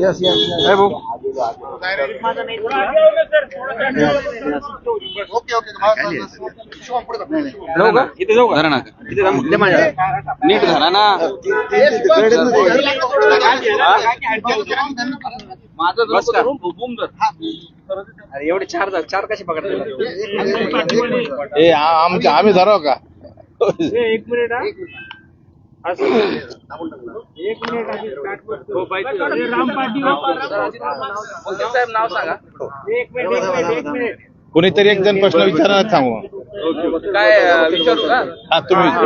Yes yes भाऊ जाऊ का इथे जाऊ का धरा ना इथे जा मग. नीट धरा ना माझं बस का बुम धर अरे एवढे चार धर चार कसे पकडले? ए आमच्या आम्ही धराव का? एक मिनिट साहेब नाव सांगा. एक मिनिट एक मिनिट एक मिनिट. कोणीतरी एक जण प्रश्न विचारणार सांगू काय विचारू का? हा तुम्ही हा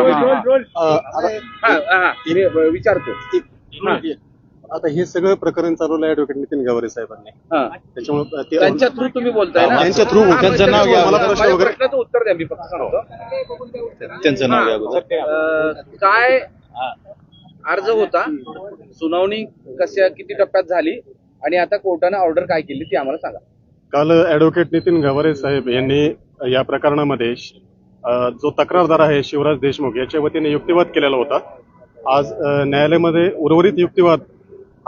हा विचारतो. आता हे सगळं प्रकरण चालवलं आहे ऍडव्होकेट नितीन गवारे साहेबांनी. हा. त्याच्यामुळे त्यांच्या थ्रू तुम्ही बोलताय ना? त्यांच्या थ्रू त्यांचं नाव घ्या. मला प्रश्न वगैरे प्रश्नाचं उत्तर द्या मी फक्त सांगतो. त्यांचं नाव घ्या. काय अर्ज होता. सुनावणी कशा किती टप्प्यात झाली आणि आता कोर्टाने ऑर्डर काय केली ती आम्हाला सांगा. काल ऍडव्होकेट नितीन गवारे साहेब यांनी या प्रकरणामध्ये जो तक्रारदार आहे शिवराज देशमुख याच्या वतीने युक्तिवाद केलेला होता. आज न्यायालयामध्ये उर्वरित युक्तिवाद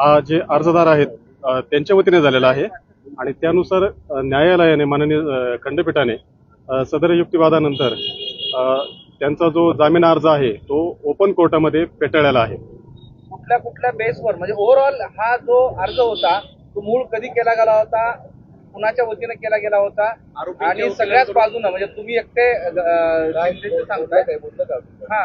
हा जे अर्जदार आहेत त्यांच्या वतीने झालेला आहे. आणि त्यानुसार न्यायालयाने माननीय खंडपीठाने सदर युक्तिवादानंतर अ, त्यांचा जो जामीन अर्ज आहे तो ओपन कोर्टामध्ये पेटाळलेला आहे. कुठल्या कुठल्या बेसवर म्हणजे ओव्हरऑल हा जो अर्ज होता तो मूळ कधी केला गेला होता? कुणाच्या वतीने केला गेला होता? आणि सगळ्याच बाजूनं म्हणजे तुम्ही एकटे सांगताय. हा.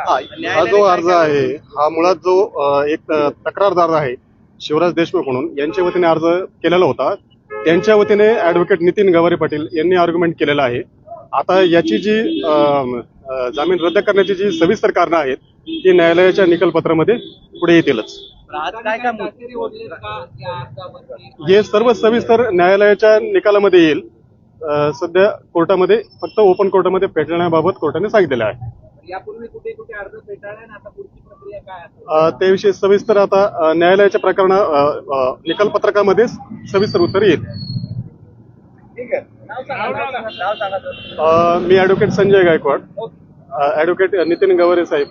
हा जो अर्ज आहे हा मुळात जो एक तक्रारदार आहे शिवराज देशमुख म्हणून यांच्या वतीने अर्ज केलेला होता. त्यांच्या वतीने ऍडव्होकेट नितीन गवारे पाटील यांनी आर्ग्युमेंट केलेला आहे. आता याची जी जामीन रद्द करण्याची जी सविस्तर कारणं आहेत ती न्यायालयाच्या निकालपत्रामध्ये पुढे येतीलच. हे सर्व सविस्तर न्यायालयाच्या निकालामध्ये येईल. सध्या कोर्टामध्ये फक्त ओपन कोर्टामध्ये पेटण्याबाबत कोर्टाने सांगितलेलं आहे. यापूर्वी कुठे कुठे अर्ज फेटाळला आणि आता पुढची प्रक्रिया काय असेल अ, त्याविषयी सविस्तर आता न्यायालयाच्या प्रकरण निकाल पत्रकामध्ये सविस्तर उत्तर येईल. ठीक आहे. मी ॲडव्होकेट संजय गायकवाड. ॲडव्होकेट नितीन गवरे साहेब.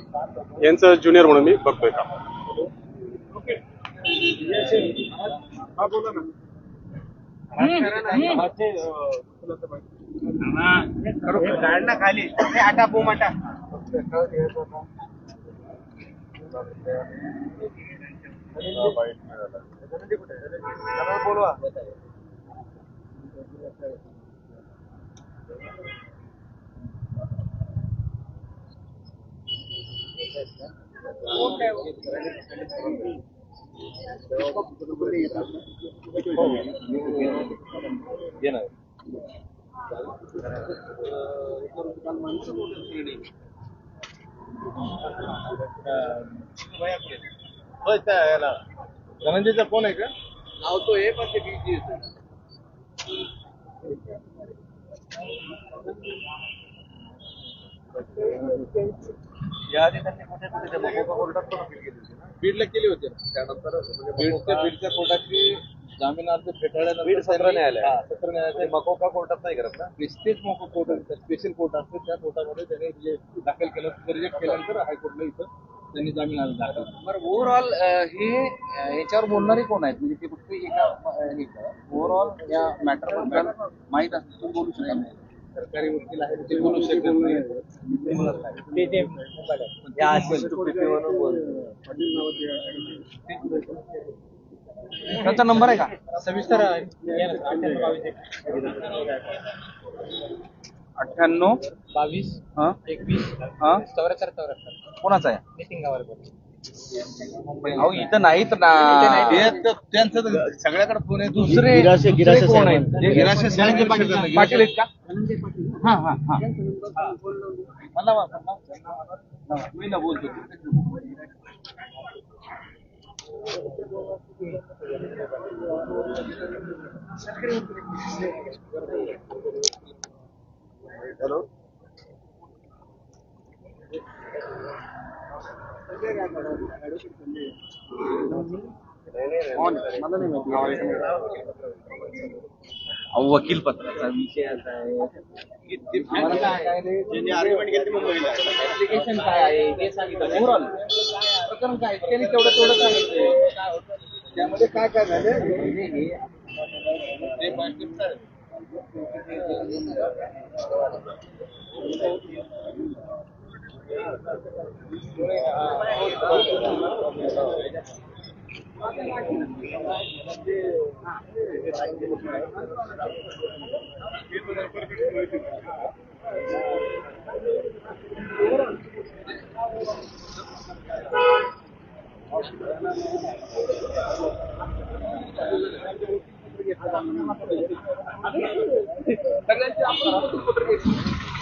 यांचं ज्युनियर म्हणून मी बघतोय का काढ ना. खाली हे आटा बोम आटा धनंजयचा फोन आहे का? लावतो हे पण ते बिझी येतो याआधी त्यांनी कुठे कुठे त्या मकोका कोर्टात पण अपील केली होती ना. बीडला केली होती. ना त्यानंतर म्हणजे बीडच्या बीडच्या कोर्टाची जामीन अर्ज फेटाळल्यानंतर बीड सत्र न्यायालय. सत्र न्यायालय. मकोका कोर्टात नाही करत ना? कोर्ट स्पेशल कोर्ट असते. त्या कोर्टामध्ये त्यांनी जे दाखल केलं रिजेक्ट केल्यानंतर हायकोर्टला इथं त्यांनी जामीन अर्ज दाखल केला. बरं ओव्हरऑल हे अं, याच्यावर बोलणारे कोण आहेत? म्हणजे ते फक्त एका ओव्हरऑल या मॅटरबद्दल माहीत असतं. तुम्ही बोलू शकत नाही. सरकारी वकील आहेत ते बोलू शकत नाही. ते. त्यांचा नंबर आहे का? सविस्तर अठ्ठ्याण्णव बावीस हा? एकवीस हा? चौऱ्याहत्तर चौऱ्याहत्तर. कोणाचा आहे? नितीन अहो इथं नाहीत ना. त्यांचं सगळ्याकडे फोन आहे. दुसरे दुसरे कोण आहेत? जे गिराशे साहेब पाटील पाटील आहेत का? हा हा हा. मला वा- मला- मी ना बोलतो. वकील पत्राचा विषय असा आहे. ऍप्लिकेशन काय आहे? सांगितलं. ओव्हरऑल प्रकरण काय? त्यांनी तेवढं तेवढं सांगितलं. त्यामध्ये काय काय झालं? सगळ्यांची आपण पत्र घेतली